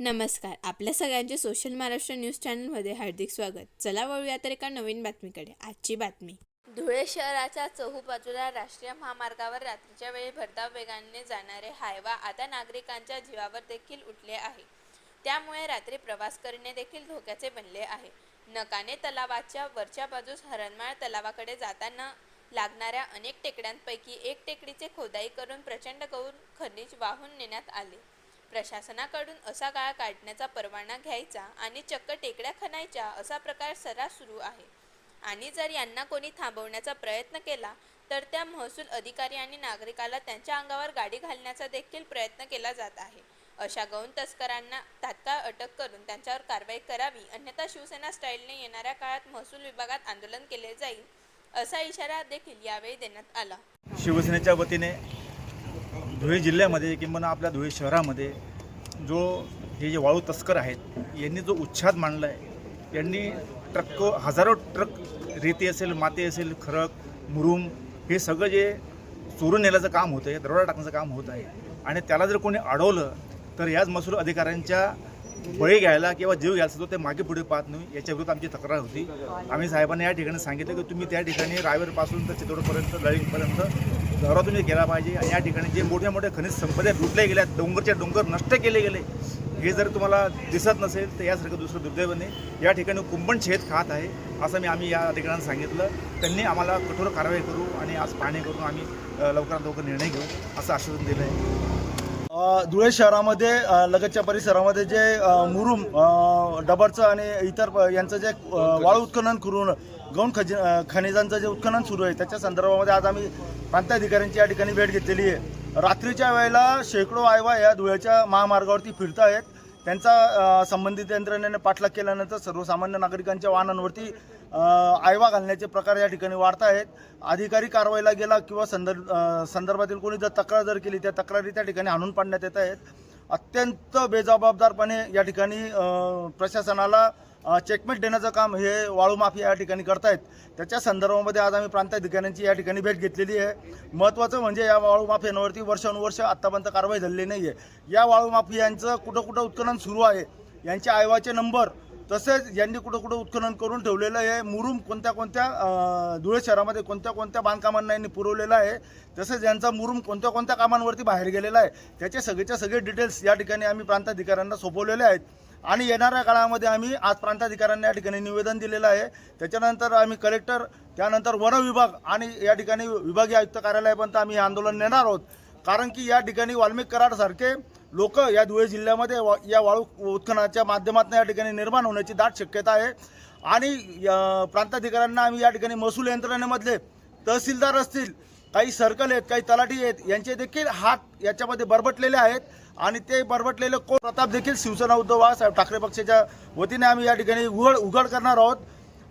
नमस्कार. आपल्या सगळ्यांचे सोशल महाराष्ट्र न्यूज चॅनलमध्ये हार्दिक स्वागत. चला वळूया तर एका नवीन बातमीकडे. आजची बातमी. धुळे शहराच्या चहूबाजूला राष्ट्रीय महामार्गावर रात्रीच्या वेळी भरधाव वेगाने जाणारे हायवा आता नागरिकांच्या जीवावर देखील उठले आहे. त्यामुळे रात्री प्रवास करणे देखील धोक्याचे बनले आहे. नकाने तलावाच्या वरच्या बाजूस हरणमाळ तलावाकडे जाताना लागणाऱ्या अनेक टेकड्यांपैकी एक टेकडीचे खोदाई करून प्रचंड गौर खनिज वाहून नेण्यात आले. प्रशासनाकडून असा गाळा काढण्याचा परवाना घ्यायचा आणि चक्क टेकड्या खणायच्या असा प्रकार सर्रास सुरू आहे. आणि जर यांना कोणी थांबवण्याचा प्रयत्न केला तर त्या महसूल अधिकारी आणि नागरिकाला त्यांच्या अंगावर गाडी घालण्याचा देखील प्रयत्न केला जात आहे. अशा गौण तस्करांना तात्काळ अटक करून त्यांच्यावर कारवाई करावी अन्यथा शिवसेना स्टाईलने येणाऱ्या काळात महसूल विभागात आंदोलन केले जाईल असा इशारा देखील यावेळी देण्यात आला. शिवसेनेच्या वतीने धुळे जिल्ह्यामध्ये किंवा आपल्या धुळे शहरामध्ये जो हे जे वाळू तस्कर आहेत यांनी जो उच्छाद मांडला आहे यांनी ट्रक हजारो ट्रक रेती असेल माती असेल खरक मुरुम हे सगळं जे चोरून नेल्याचं काम होतं आहे दरोडा टाकण्याचं काम होत आहे. आणि त्याला जर कोणी अडवलं तर याच महसूल अधिकाऱ्यांच्या बळी घ्यायला किंवा जीव घ्यायला सुद्धा ते मागे पुढे पाहत नाही. याच्या विरुद्ध आमची तक्रार होती. आम्ही साहेबांना या ठिकाणी सांगितलं की तुम्ही त्या ठिकाणी रायवरपासून तर चितोडपर्यंत लळींगपर्यंत दौरा तुम्ही केला पाहिजे. आणि या ठिकाणी जे मोठ्या मोठ्या खनिज संपदा लुटल्या गेल्या डोंगरच्या डोंगर नष्ट केले गेले हे जर तुम्हाला दिसत नसेल तर यासारखं दुसरं दुर्दैवाने या ठिकाणी कुंभण छेद खात आहे असं मी आम्ही या अधिकाऱ्यांना सांगितलं. त्यांनी आम्हाला कठोर कारवाई करू आणि आज पाहणी करून आम्ही लवकरात लवकर निर्णय घेऊ असं आश्वासन दिलं आहे धुळे शहरामध्ये लगतच्या परिसरामध्ये जे मुरुम डबरचं आणि इतर प- यांचं जे अ, वाळू उत्खनन करून गौण खज खनिजांचं जे उत्खनन सुरू आहे त्याच्या संदर्भामध्ये आज आम्ही प्रांताधिकाऱ्यांची या ठिकाणी भेट घेतलेली आहे. रात्रीच्या वेळेला शेकडो आयवा या धुळ्याच्या महामार्गावरती फिरत आहेत त्यांचा संबंधित यंत्रणेने पाठलाग केल्यानंतर सर्वसामान्य नागरिकांच्या वाहनांवरती आयवा घालण्याचे प्रकार या ठिकाणी वाढत आहेत. अधिकारी कारवाईला गेला किंवा संदर्भ संदर्भातील कोणी जर तक्रार जर केली त्या तक्रारी त्या ठिकाणी आणून पाडण्यात येत आहेत. अत्यंत बेजबाबदारपणे या ठिकाणी प्रशासनाला चेकमेट देण्याचं काम हे वाळू माफिया या ठिकाणी करतायत. त्याच्या संदर्भामध्ये आज आम्ही प्रांताधिकाऱ्यांची या ठिकाणी भेट घेतलेली आहे. महत्त्वाचं म्हणजे या वाळू माफियांवरती वर्षानुवर्ष आत्तापर्यंत कारवाई झालेली नाही आहे या वाळू माफियांचं कुठं कुठं उत्खनन सुरू आहे यांचे आयवाचे नंबर तसेच यांनी कुठं कुठं उत्खनन करून ठेवलेलं आहे. मुरुम कोणत्या कोणत्या धुळे शहरामध्ये कोणत्या कोणत्या बांधकामांना यांनी पुरवलेलं आहे तसेच यांचा मुरुम कोणत्या कोणत्या कामांवरती बाहेर गेलेला आहे त्याचे सगळेच्या सगळे डिटेल्स या ठिकाणी आम्ही प्रांताधिकाऱ्यांना सोपवलेले आहेत. आणि येणाऱ्या काळामध्ये आम्ही आज प्रांताधिकाऱ्यांना या ठिकाणी निवेदन दिलेलं आहे. त्याच्यानंतर आम्ही कलेक्टर त्यानंतर वन विभाग आणि या ठिकाणी विभागीय आयुक्त कार्यालयापर्यंत आम्ही हे आंदोलन नेणार आहोत. कारण की या ठिकाणी वाल्मिक कराडसारखे लोक या धुळे जिल्ह्यामध्ये वा- या वाळू उत्खननाच्या माध्यमातून या ठिकाणी निर्माण होण्याची दाट शक्यता आहे. आणि प्रांताधिकाऱ्यांना आम्ही या ठिकाणी महसूल यंत्रणेमधले तहसीलदार असतील काही सर्कल आहेत काही तलाठी आहेत यांचे देखील हात याच्यामध्ये बरबटलेले आहेत. आणि ते बरबटलेले कोण? प्रताप देखील शिवसेना उद्धव बाळासाहेब ठाकरे पक्षाच्या वतीने आम्ही या ठिकाणी उघड उघड करणार आहोत.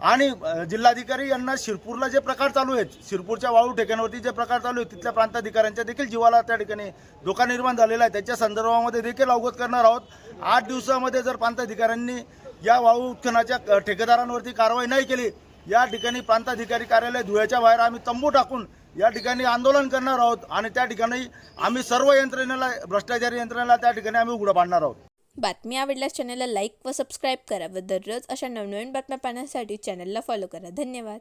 आणि जिल्हाधिकारी यांना शिरपूरला जे प्रकार चालू आहेत शिरपूरच्या वाळू ठिकाणावरती जे प्रकार चालू आहेत तिथल्या प्रांताधिकाऱ्यांच्या देखील जीवाला त्या ठिकाणी धोका निर्माण झालेला आहे. त्याच्या संदर्भामध्ये देखील अवगत करणार आहोत. आठ दिवसामध्ये जर प्रांताधिकाऱ्यांनी या वाळू उत्खनाच्या ठेकेदारांवरती कारवाई नाही केली या ठिकाणी प्रांताधिकारी कार्यालय धुळ्याच्या बाहेर आम्ही तंबू टाकून या ठिकाणी आंदोलन करणार आहोत आणि त्या ठिकाणी आम्ही सर्व यंत्रणेला भ्रष्टाचार यंत्रणेला त्या ठिकाणी आम्ही उघडं पाडणार आहोत. बातमी आवडल्यास चॅनलला लाईक व सबस्क्राईब करा व दररोज अशा नवनवीन बातम्या पाहण्यासाठी चॅनलला फॉलो करा. धन्यवाद.